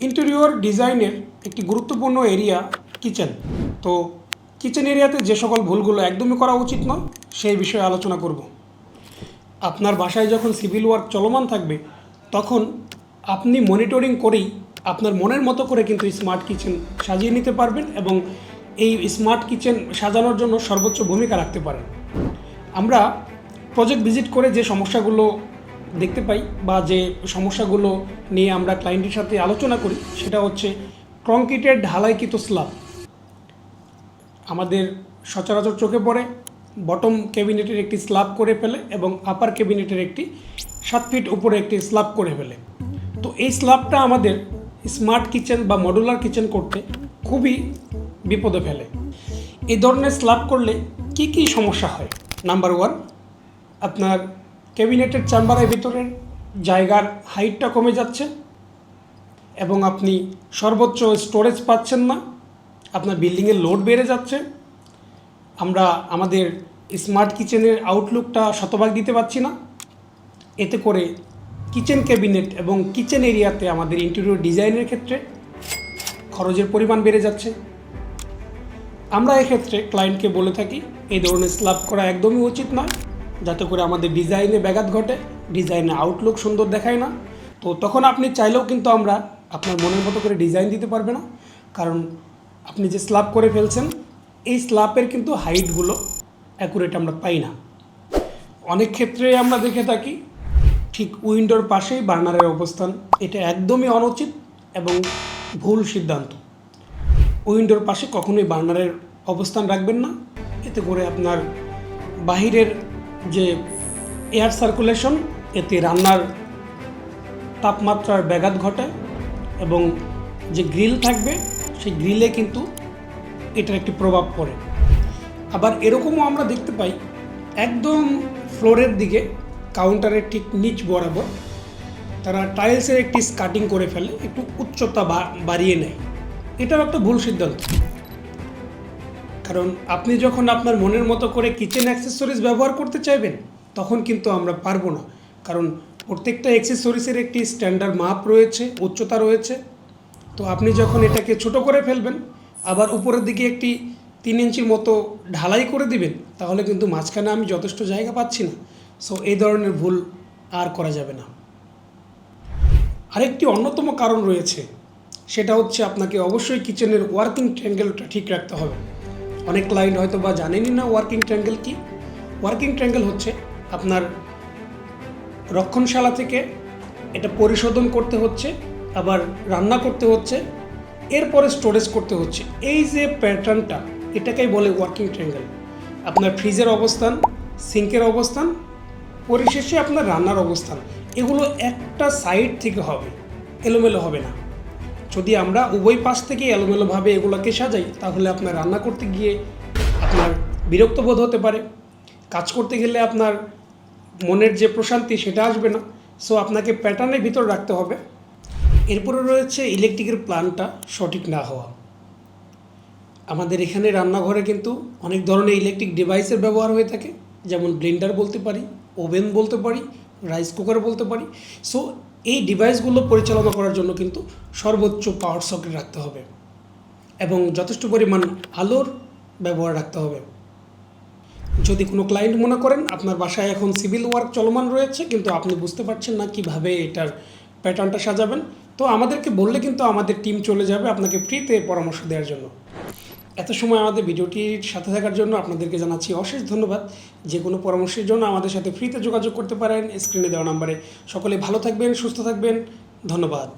Interior ডিজাইনের একটি গুরুত্বপূর্ণ এরিয়া কিচেন। তো কিচেন এরিয়াতে যে সকল ভুলগুলো একদমই করা উচিত নয়, সেই বিষয়ে আলোচনা করব। আপনার বাসায় যখন সিভিল ওয়ার্ক চলমান থাকবে, তখন আপনি মনিটরিং করেই আপনার মনের মতো করে কিন্তু স্মার্ট কিচেন সাজিয়ে নিতে পারবেন এবং এই স্মার্ট কিচেন সাজানোর জন্য সর্বোচ্চ ভূমিকা রাখতে পারেন। আমরা প্রজেক্ট ভিজিট করে যে সমস্যাগুলো দেখতে পাই বা যে সমস্যাগুলো নিয়ে আমরা ক্লায়েন্টের সাথে আলোচনা করি, সেটা হচ্ছে কংক্রিটের ঢালাইকৃত স্ল্যাব আমাদের সচরাচর চোখে পড়ে বটম ক্যাবিনেটের একটি স্ল্যাব করে ফেলে এবং আপার ক্যাবিনেটের একটি সাত ফিট উপরে একটি স্ল্যাব করে ফেলে। তো এই স্ল্যাবটা আমাদের স্মার্ট কিচেন বা মডুলার কিচেন করতে খুবই বিপদে ফেলে। এই ধরনের স্ল্যাব করলে কি কি সমস্যা হয়? নাম্বার ওয়ান আপনার ক্যাবিনেটের চেম্বারের ভিতরের জায়গার হাইটটা কমে যাচ্ছে এবং আপনি সর্বোচ্চ স্টোরেজ পাচ্ছেন না। আপনার বিল্ডিংয়ের লোড বেড়ে যাচ্ছে। আমরা আমাদের স্মার্ট কিচেনের আউটলুকটা শতভাগ দিতে পারছি না। এতে করে কিচেন ক্যাবিনেট এবং কিচেন এরিয়াতে আমাদের ইন্টেরিয়র ডিজাইনের ক্ষেত্রে খরচের পরিমাণ বেড়ে যাচ্ছে। আমরা এক্ষেত্রে ক্লায়েন্টকে বলে থাকি, এই ধরনের স্ল্যাব করা একদমই উচিত নয়। যাতে করে আমাদের ডিজাইনে ব্যাঘাত ঘটে, ডিজাইনে আউটলুক সুন্দর দেখায় না। তো তখন আপনি চাইলেও কিন্তু আমরা আপনার মনের মতো করে ডিজাইন দিতে পারবে না। কারণ আপনি যে স্ল্যাব করে ফেলছেন, এই স্ল্যাবের কিন্তু হাইটগুলো অ্যাকুরেট আমরা পাই না। অনেক ক্ষেত্রে আমরা দেখে থাকি, ঠিক উইন্ডোর পাশেই বার্নারের অবস্থান, এটা একদমই অনুচিত এবং ভুল সিদ্ধান্ত। উইন্ডোর পাশে কখনোই বার্নারের অবস্থান রাখবেন না, এতে করে আপনার বাহিরের যে এয়ার সার্কুলেশন এতে রান্নার তাপমাত্রার ব্যাঘাত ঘটায় এবং যে গ্রিল থাকবে, সেই গ্রিলে কিন্তু এটার একটি প্রভাব পড়ে। আবার এরকমও আমরা দেখতে পাই, একদম ফ্লোরের দিকে কাউন্টারের ঠিক নিচ বরাবর, তারা টাইলসের একটি স্কাটিং করে ফেলে, একটু উচ্চতা বাড়িয়ে নেয়। এটাও একটা ভুল সিদ্ধান্ত। কারণ আপনি যখন আপনার মনের মতো করে কিচেন অ্যাক্সেসরিজ ব্যবহার করতে চাইবেন, তখন কিন্তু আমরা পারব না। কারণ প্রত্যেকটা অ্যাক্সেসরিজের একটি স্ট্যান্ডার্ড মাপ রয়েছে, উচ্চতা রয়েছে। তো আপনি যখন এটাকে ছোট করে ফেলবেন, আবার উপরের দিকে একটি তিন ইঞ্চির মতো ঢালাই করে দিবেন, তাহলে কিন্তু মাঝখানে আমি যথেষ্ট জায়গা পাচ্ছি না। সো এই ধরনের ভুল আর করা যাবে না। আরেকটি অন্যতম কারণ রয়েছে, সেটা হচ্ছে আপনাকে অবশ্যই কিচেনের ওয়ার্কিং ট্র্যাঙ্গেলটা ঠিক রাখতে হবে। অনেক ক্লায়েন্ট হয়তো বা জানেনই না ওয়ার্কিং ট্র্যাঙ্গেল কি। ওয়ার্কিং ট্র্যাঙ্গেল হচ্ছে আপনার রক্ষণশালা থেকে এটা পরিশোধন করতে হচ্ছে, আবার রান্না করতে হচ্ছে, এরপরে স্টোরেজ করতে হচ্ছে। এই যে প্যাটার্নটা এটাকেই বলে ওয়ার্কিং ট্র্যাঙ্গেল আপনার ফ্রিজের অবস্থান, সিঙ্কের অবস্থান, পরিশেষে আপনার রান্নার অবস্থান। এগুলো একটা সাইড থেকে হবে, এলোমেলো হবে না। যদি আমরা উভয় পাশ থেকে এলোমেলোভাবে এগুলোকে সাজাই, তাহলে আপনার রান্না করতে গিয়ে আপনার বিরক্ত বোধ হতে পারে। কাজ করতে গেলে আপনার মনের যে প্রশান্তি সেটা আসবে না। সো আপনাকে প্যাটার্নের ভিতর রাখতে হবে। এরপরে রয়েছে ইলেকট্রিকের প্ল্যানটা সঠিক না হওয়া। আমাদের এখানে রান্নাঘরে কিন্তু অনেক ধরনের ইলেকট্রিক ডিভাইসের ব্যবহার হয়ে থাকে। যেমন ব্লেন্ডার বলতে পারি ওভেন বলতে পারি রাইস কুকার বলতে পারি। সো এই ডিভাইসগুলো পরিচালনা করার জন্য কিন্তু সর্বোচ্চ পাওয়ার সকেট রাখতে হবে এবং যথেষ্ট পরিমাণ আলোর ব্যবহার রাখতে হবে। যদি কোনো ক্লায়েন্ট মনে করেন, আপনার বাসায় এখন সিভিল ওয়ার্ক চলমান রয়েছে, কিন্তু আপনি বুঝতে পারছেন না কীভাবে এটার প্যাটার্নটা সাজাবেন, তো আমাদেরকে বললে কিন্তু আমাদের টিম চলে যাবে আপনাকে ফ্রিতে পরামর্শ দেওয়ার জন্য। এত সময় আমাদের ভিডিওটির সাথে থাকার জন্য আপনাদেরকে জানাচ্ছি অশেষ ধন্যবাদ। যে কোনো পরামর্শের জন্য আমাদের সাথে ফ্রিতে যোগাযোগ করতে পারেন। স্ক্রিনে দেওয়া নাম্বারে সকলে ভালো থাকবেন, সুস্থ থাকবেন। ধন্যবাদ।